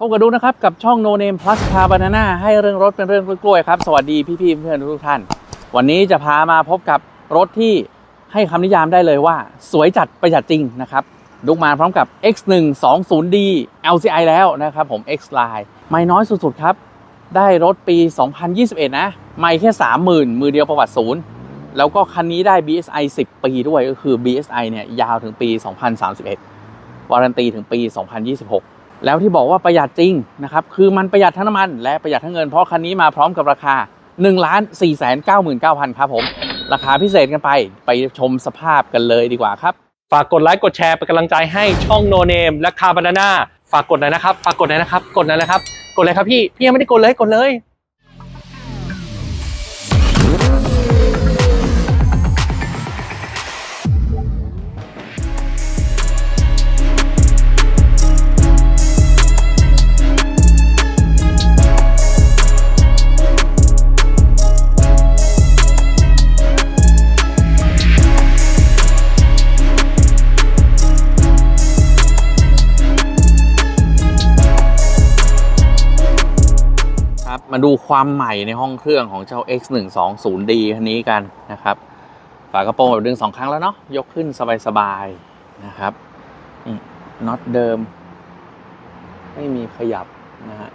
พบกับดูนะครับกับช่อง No Name Plus Car Banana ให้เรื่องรถเป็นเรื่องกล้วยๆครับ สวัสดีพี่ๆเพื่อนๆทุกท่าน วันนี้จะพามาพบกับรถที่ให้คำนิยามได้เลยว่า สวยจัดประหยัดจริงนะครับดุกมาพร้อมกับ X120D LCI แล้วนะครับผม X Line ไม่น้อยสุดๆครับ ได้รถปี 2021 นะ ไม่แค่ 30,000 มือเดียวประวัติศูนย์ แล้วก็คันนี้ได้ BSI 10 ปีด้วยก็คือ BSI เนี่ยยาวถึงปี 2031 วารันตีถึงปี 2026 แล้วที่บอกว่าประหยัดจริงนะครับคือมันประหยัดทั้งน้ำมัน และประหยัดทั้งเงินเพราะคันนี้มาพร้อมกับราคา1 4 9 9 0 0 0ครับผม ราคาพิเศษกันไปไปชมสภาพกันเลยดีกว่าครับ ฝากกดไลค์กดแชร์เป็นกำลังใจให้ช่องโนเนมและคาบานาน่าฝากกดหน่อยนะครับ ฝากกดหน่อยนะครับ กดหน่อยนะครับ กดเลยครับพี่ พี่ยังไม่ได้กดเลยกดเลย มาดูความใหม่ในห้องเครื่องของเจ้า X120D คันนี้กันนะครับ ฝากระโปรงแบบดึงสองครั้งแล้วเนาะยกขึ้นสบายๆนะครับนี่น็อตเดิม ไม่มีขยับนะฮะ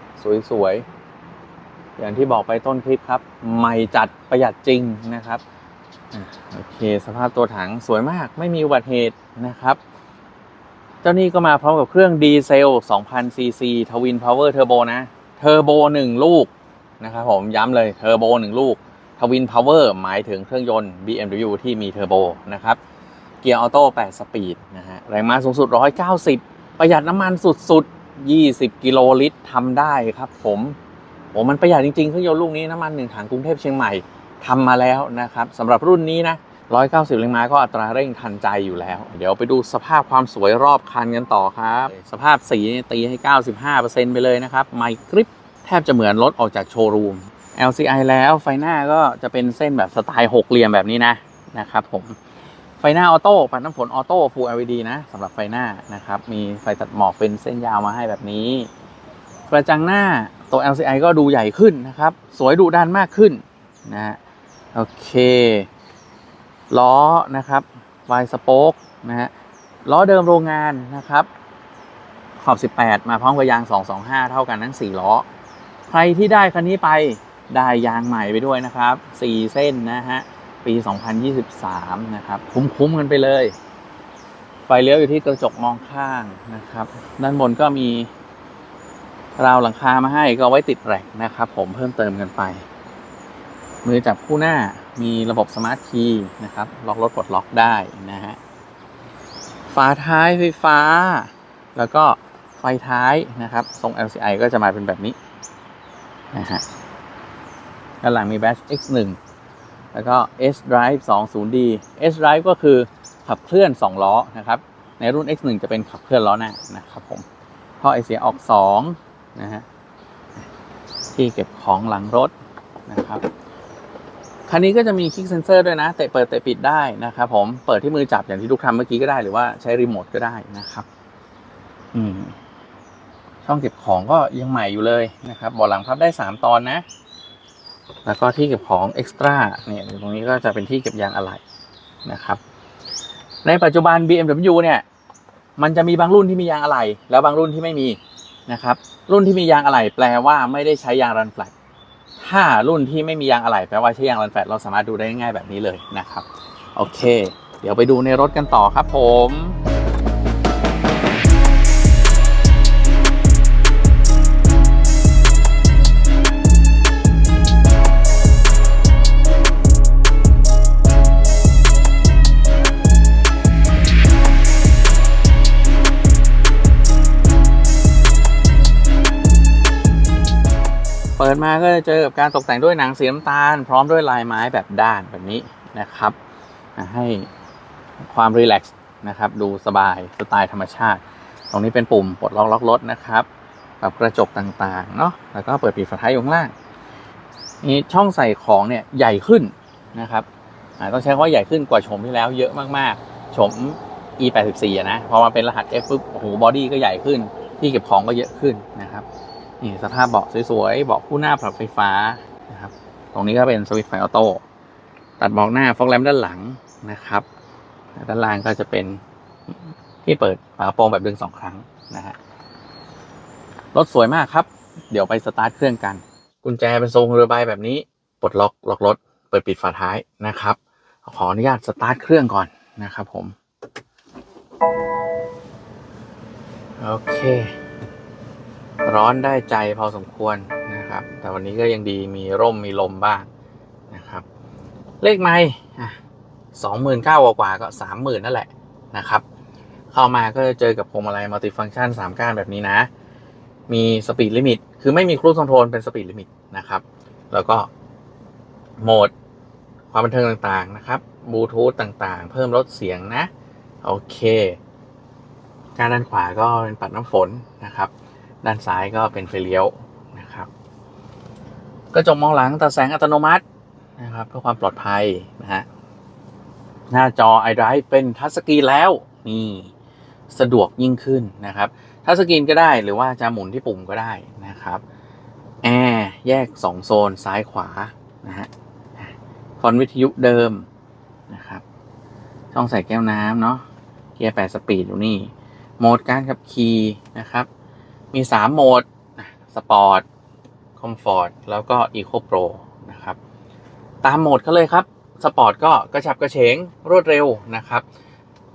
สวยๆ อย่างที่บอกไปต้นคลิปครับ ใหม่จัดประหยัดจริงนะครับอโอเค สภาพตัวถังสวยมากไม่มีอุบัติเหตุนะครับเจ้านี้ก็มาพร้อมกับเครื่องดีเซล 2,000ซีซีทวินพาวเวอร์เทอร์โบนะ เทอร์โบหนึ่งลูก นะครับผมย้ำเลยเทอร์โบหนึ่งลูกทวินพาวเวอร์หมายถึงเครื่องยนต์ BMW ที่มีเทอร์โบนะครับ เกียร์ออโต้8สปีดนะฮะแรงม้าสูงสุด 190 ประหยัดน้ำมันสุดๆ 20 กิโลลิตรทำได้ครับผมโอ้มันประหยัดจริงๆ เครื่องยนต์ลูกนี้น้ำมันหนึ่งถังกรุงเทพเชียงใหม่ทำมาแล้วนะครับสำหรับรุ่นนี้นะ 190 แรงม้าก็อัตราเร่งทันใจอยู่แล้ว เดี๋ยวไปดูสภาพความสวยรอบคันกันต่อครับ สภาพสีตีให้ 95%ไปเลยนะครับ ไมกริป แทบจะเหมือนรถออกจากโชว์รูม LCI แล้วไฟหน้าก็จะเป็นเส้นแบบสไตล์หกเหลี่ยมแบบนี้นะนะครับผมไฟหน้าออโต้ปัดน้ำฝนออโต้ Full LED นะสำหรับไฟหน้านะครับ มีไฟตัดหมอกเป็นเส้นยาวมาให้แบบนี้ กระจังหน้าตัว LCI ก็ดูใหญ่ขึ้นนะครับ สวยดุดันมากขึ้นนะโอเค ล้อนะครับวายสโป๊กนะฮะล้อเดิมโรงงานนะครับ ขอบ 18 มาพร้อมกับยาง 225 เท่ากันทั้ง 4 ล้อ รที่ได้คันนี้ไปได้ยางใหม่ไปด้วยนะครับ 4 เส้นนะฮะ ปี 2023 นะครับ คุ้มๆกันไปเลย ไฟเลี้ยวอยู่ที่กระจกมองข้างนะครับ ด้านบนก็มีราวหลังคามาให้ก็ไว้ติดแร็กนะครับ ผมเพิ่มเติมกันไป มือจับคู่หน้ามีระบบสมาร์ทคีย์นะครับ ล็อกรถปลดล็อกได้นะฮะ ฝาท้ายไฟฟ้า แล้วก็ไฟท้ายนะครับ ทรง LCI ก็จะมาเป็นแบบนี้ นะฮะด้านหลังมีแบต X1 แล้วก็ S Drive 20D S Drive ก็คือขับเคลื่อน 2 ล้อนะครับ ในรุ่น X1 จะเป็นขับเคลื่อนล้อหน้านะครับผมท่อไอเสียออก 2 นะฮะ ที่เก็บของหลังรถนะครับ คันนี้ก็จะมีคลิกเซนเซอร์ด้วยนะ เตะเปิดเตะปิดได้นะครับผม เปิดที่มือจับอย่างที่ทุกทำเมื่อกี้ก็ได้หรือว่าใช้รีโมทก็ได้นะครับ อืม ช่องเก็บของก็ยังใหม่อยู่เลยนะครับบาะหลังพับได้ 3 ตอนนะ แล้วก็ที่เก็บของเอ็กซ์ตร้าเนี่ยตรงนี้ก็จะเป็นที่เก็บยางอะไหล่นะครับ ในปัจจุบัน BMW เนี่ย มันจะมีบางรุ่นที่มียางอะไหล่แล้วบางรุ่นที่ไม่มีนะครับ รุ่นที่มียางอะไหล่แปลว่าไม่ได้ใช้ยางรันแฟลตถ้ารุ่นที่ไม่มียางอะไหล่แปลว่าใช้ยางรันแฟลตเราสามารถดูได้ง่ายแบบนี้เลยนะครับ โอเค เดี๋ยวไปดูในรถกันต่อครับผม ดมาก็จะเจอกับการตกแต่งด้วยหนังสีน้ำตาล พร้อมด้วยลายไม้แบบด้านแบบนี้นะครับ ให้ความรีแลกซ์นะครับ ดูสบายสไตล์ธรรมชาติ ตรงนี้เป็นปุ่มปลดล็อกล็อกรถนะครับปรับกระจกต่างๆเนาะแล้วก็เปิดปิดฝาท้ายอยู่ข้างล่างนี่ช่องใส่ของเนี่ยใหญ่ขึ้นนะครับต้องใช้คำว่าใหญ่ขึ้นกว่าโฉมที่แล้วเยอะมากๆโฉม e 8 4นะพอมาเป็นรหัส F ปุ๊บโอ้โหบอดี้ก็ใหญ่ขึ้น ที่เก็บของก็เยอะขึ้นนะครับ นี่สภาพเบาะสวยๆเบาะคู่หน้าปรับไฟฟ้านะครับ ตรงนี้ก็เป็นสวิตช์ไฟออโต้ตัดเบาะหน้าฟอกแลมด้านหลังนะครับด้านล่างก็จะเป็นที่เปิดฝากระโปรงแบบดึงสองครั้งนะฮะรถสวยมากครับ เดี๋ยวไปสตาร์ทเครื่องกัน กุญแจเป็นทรงเรือใบแบบนี้ปลดล็อกล็อกรถเปิดปิดฝาท้ายนะครับ ขออนุญาตสตาร์ทเครื่องก่อนนะครับผม โอเค ร้อนได้ใจพอสมควรนะครับ แต่วันนี้ก็ยังดีมีร่มมีลมบ้างนะครับ เลขไม่สองหมื่นเก้ากว่าก็สามหมื่นนั่นแหละนะครับ เข้ามาก็จะเจอกับพวงมาลัยมัลติฟังก์ชันสามก้านแบบนี้นะ มีสปีดลิมิต คือไม่มีครู i คอนโทรลเป็นสปีดลิมิตนะครับ แล้วก็โหมดความบันเทิงต่างๆนะครับบลูทูธต่างๆ เพิ่มลดเสียงนะ โอเค การด้านขวาก็เป็นปัดน้ำฝนนะครับ ด้านซ้ายก็เป็นไฟเลี้ยวนะครับกระจกมองหลังตัดแสงอัตโนมัตินะครับเพื่อความปลอดภัยนะฮะหน้าจอ iDrive เป็นทัชสกรีนแล้วนี่สะดวกยิ่งขึ้นนะครับทัชสกรีนก็ได้หรือว่าจะหมุนที่ปุ่มก็ได้นะครับแอร์แยก 2 โซนซ้ายขวานะฮะฟอนต์วิทยุเดิมนะครับช่องใส่แก้วน้ำเนาะเกียร์8สปีดอยู่นี่โหมดการขับขี่นะครับ มี 3 โหมดสปอร์ตคอมฟอร์ตแล้วก็ Eco Pro นะครับ ตามโหมดเขาเลยครับสปอร์ตก็กระฉับกระเฉงรวดเร็วนะครับ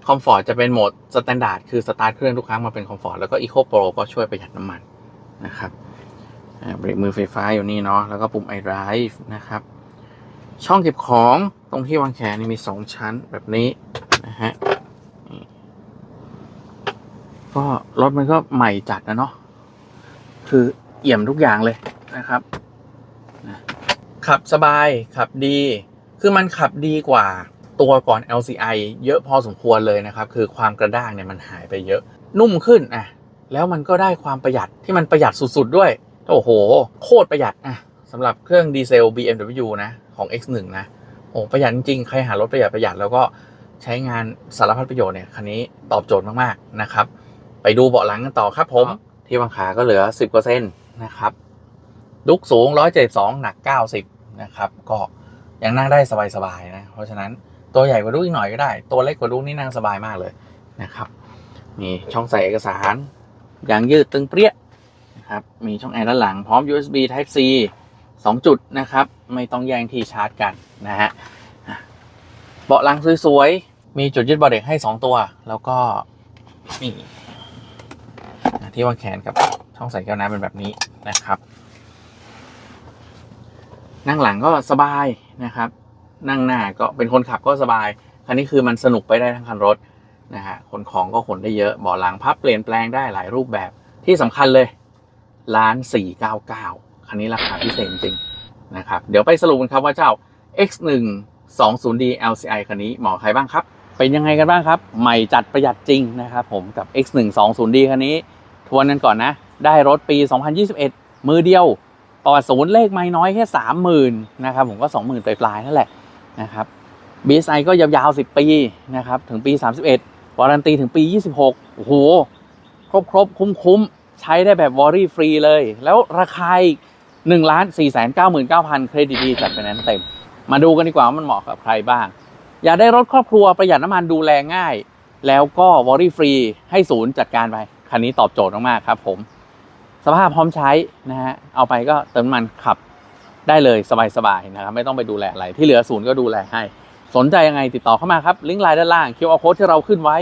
คอมฟอร์ตจะเป็นโหมดสแตนดาร์ดคือสตาร์ทเครื่องทุกครั้งมาเป็นคอมฟอร์ตแล้วก็ Eco Pro ก็ช่วยประหยัดน้ำมันนะครับเบรกมือไฟฟ้าอยู่นี่เนาะแล้วก็ปุ่ม iDrive นะครับ ช่องเก็บของตรงที่วางแขนนี่มี 2 ชั้นแบบนี้นะฮะก็รถมันก็ใหม่จัดนะเนาะ คือเอี่ยมทุกอย่างเลยนะครับ ขับสบายขับดี คือมันขับดีกว่าตัวก่อน LCI เยอะพอสมควรเลยนะครับ คือความกระด้างเนี่ยมันหายไปเยอะ นุ่มขึ้นอะแล้วมันก็ได้ความประหยัดที่มันประหยัดสุดๆด้วย โอ้โห โคตรประหยัดอะสำหรับเครื่องดีเซล BMW นะของ X1 นะโอ้ประหยัดจริงใครหารถประหยัดประหยัดแล้วก็ใช้งานสารพัดประโยชน์เนี่ยคันนี้ตอบโจทย์มากๆนะครับ ไปดูเบาะหลังกันต่อครับผม ที่วางขาก็เหลือ 10%นะครับลุกสูง 172 หนัก 90 นะครับ ก็ยังนั่งได้สบายๆนะ เพราะฉะนั้นตัวใหญ่กว่าดุกอีกหน่อยก็ได้ ตัวเล็กกว่าดุกนี่นั่งสบายมากเลยนะครับ มีช่องใส่เอกสารยางยืดตึงเปรี้ยนะครับ มีช่องแอร์ด้านหลังพร้อม USB Type C 2 จุดนะครับ ไม่ต้องแย่งที่ชาร์จกันนะฮะอะเบาะหลังสวยๆ มีจุดยึดเบาะเด็กให้ 2 ตัว แล้วก็นี่ ที่วางแขนกับช่องใส่แก้วน้ำเป็นแบบนี้นะครับ นั่งหลังก็สบายนะครับ นั่งหน้าก็เป็นคนขับก็สบาย คันนี้คือมันสนุกไปได้ทั้งคันรถนะฮะขนของก็ขนได้เยอะเบาะหลังพับเปลี่ยนแปลงได้หลายรูปแบบที่สำคัญเลยล้านสี่เก้าเก้าคันนี้ราคาพิเศษจริงนะครับ เดี๋ยวไปสรุปกันครับว่าเจ้า X1 20D LCI คันนี้เหมาะใครบ้างครับ เป็นยังไงกันบ้างครับ ใหม่จัดประหยัดจริงนะครับผมกับ X1 20D คันนี้ ทวนกันก่อนนะ ได้รถปี 2021 มือเดียวประวัติศูนย์เลขไม่น้อยแค่ 30,000นะครับผมก็ 20,000ปลายๆนั่นแหละนะครับ BSI ก็ยาวๆ 10 ปีนะครับถึงปี 31วารันตีถึงปี 26 โอ้โห ครบครบคุ้มคุ้มๆใช้ได้แบบวอรี่ฟรีเลย แล้วราคาอีก1ล้าน4 9 9 0 0 0เครดิตดีจัดไปนั้นเต็ม มาดูกันดีกว่าว่ามันเหมาะกับใครบ้าง อยากได้รถครอบครัวประหยัดน้ำมันดูแลง่าย แล้วก็วอรี่ฟรีให้ศูนย์จัดการไป คันนี้ตอบโจทย์มากๆครับผมสภาพพร้อมใช้นะฮะเอาไปก็เติมมันขับได้เลยสบายๆนะครับไม่ต้องไปดูแลอะไรที่เหลือศูนย์ก็ดูแลให้ สนใจยังไงติดต่อเข้ามาครับลิงก์ไลน์ด้านล่าง QR code ที่เราขึ้นไว้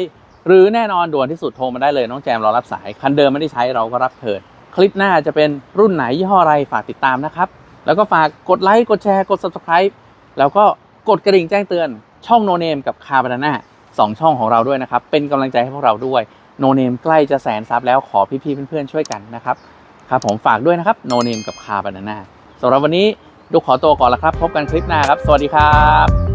หรือแน่นอนด่วนที่สุดโทรมาได้เลยน้องแจมรอรับสายคันเดิมไม่ได้ใช้เราก็รับเถิดคลิปหน้าจะเป็นรุ่นไหนยี่ห้ออะไรฝากติดตามนะครับ แล้วก็ฝากกดไลค์กดแชร์กด subscribe แล้วก็กดกระดิ่งแจ้งเตือน ช่องโนเนมกับคาบานาน่าสองช่องของเราด้วยนะครับ เป็นกำลังใจให้พวกเราด้วย โนเนมใกล้จะแสนซับแล้วขอพี่ๆเพื่อนๆช่วยกันนะครับครับผมฝากด้วยนะครับโนเนมกับคาบานาน่าสำหรับวันนี้ดูขอตัวก่อนละครับ พบกันคลิปหน้าครับ สวัสดีครับ